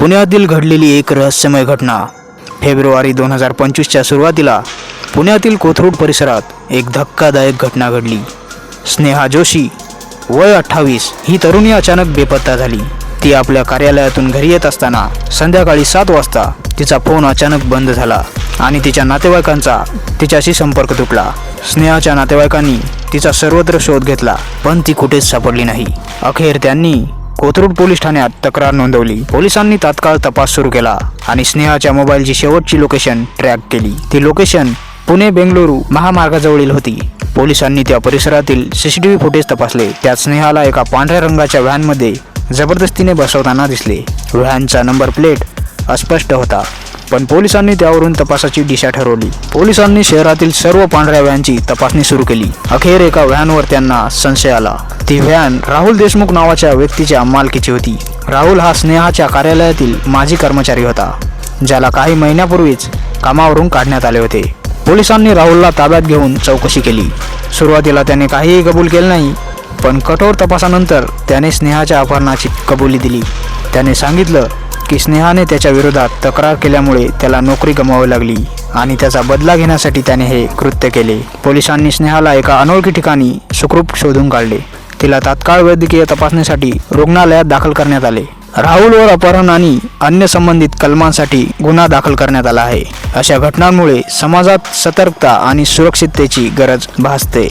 पुण्यातील घडलेली एक रहस्यमय घटना. फेब्रुवारी दोन हजार पंचवीसच्या सुरुवातीला पुण्यातील कोथरूड परिसरात एक धक्कादायक घटना घडली. स्नेहा जोशी वय अठ्ठावीस ही तरुणी अचानक बेपत्ता झाली. ती आपल्या कार्यालयातून घरी येत असताना संध्याकाळी सात वाजता तिचा फोन अचानक बंद झाला आणि तिच्या नातेवाईकांचा तिच्याशी संपर्क तुटला. स्नेहाच्या नातेवाईकांनी तिचा सर्वत्र शोध घेतला पण ती कुठेच सापडली नाही. अखेर त्यांनी कोथरूड पोलीस ठाण्यात तक्रार नोंदवली. पोलिसांनी तात्काळ तपास सुरू केला आणि स्नेहाच्या मोबाईलची शेवटची लोकेशन ट्रॅक केली. ती लोकेशन पुणे बेंगळुरू महामार्गाजवळील होती. पोलिसांनी त्या परिसरातील सीसीटीव्ही फुटेज तपासले. त्यात स्नेहाला एका पांढऱ्या रंगाच्या व्हॅनमध्ये जबरदस्तीने बसवताना दिसले. व्हॅनचा नंबर प्लेट अस्पष्ट होता. पण पोलिसांनी त्यावरून तपासाची दिशा ठरवली. पोलिसांनी शहरातील सर्व पांढऱ्या व्हॅनची तपासणी सुरू केली. अखेर एका व्हॅनवर त्यांना संशय आला. ती व्हॅन राहुल देशमुख नावाच्या व्यक्तीच्या मालकीची होती. राहुल हा स्नेहाच्या कार्यालयातील माजी कर्मचारी होता ज्याला काही महिन्यापूर्वीच कामावरून काढण्यात आले होते. पोलिसांनी राहुलला ताब्यात घेऊन चौकशी केली. सुरुवातीला त्याने काहीही कबूल केले नाही पण कठोर तपासानंतर त्याने स्नेहाच्या अपहरणाची कबुली दिली. त्याने सांगितलं की स्नेहाने त्याच्या विरोधात तक्रार केल्यामुळे त्याला नोकरी गमावी लागली आणि त्याचा बदला घेण्यासाठी त्याने हे कृत्य केले. पोलिसांनी स्नेहाला एका अनोळखी ठिकाणी सुखरूप शोधून काढले. तिला तात्काळ वैद्यकीय तपासणीसाठी रुग्णालयात दाखल करण्यात आले. राहुलवर अपहरण आणि अन्य संबंधित कलमांसाठी गुन्हा दाखल करण्यात आला आहे. अशा घटनांमुळे समाजात सतर्कता आणि सुरक्षिततेची गरज भासते.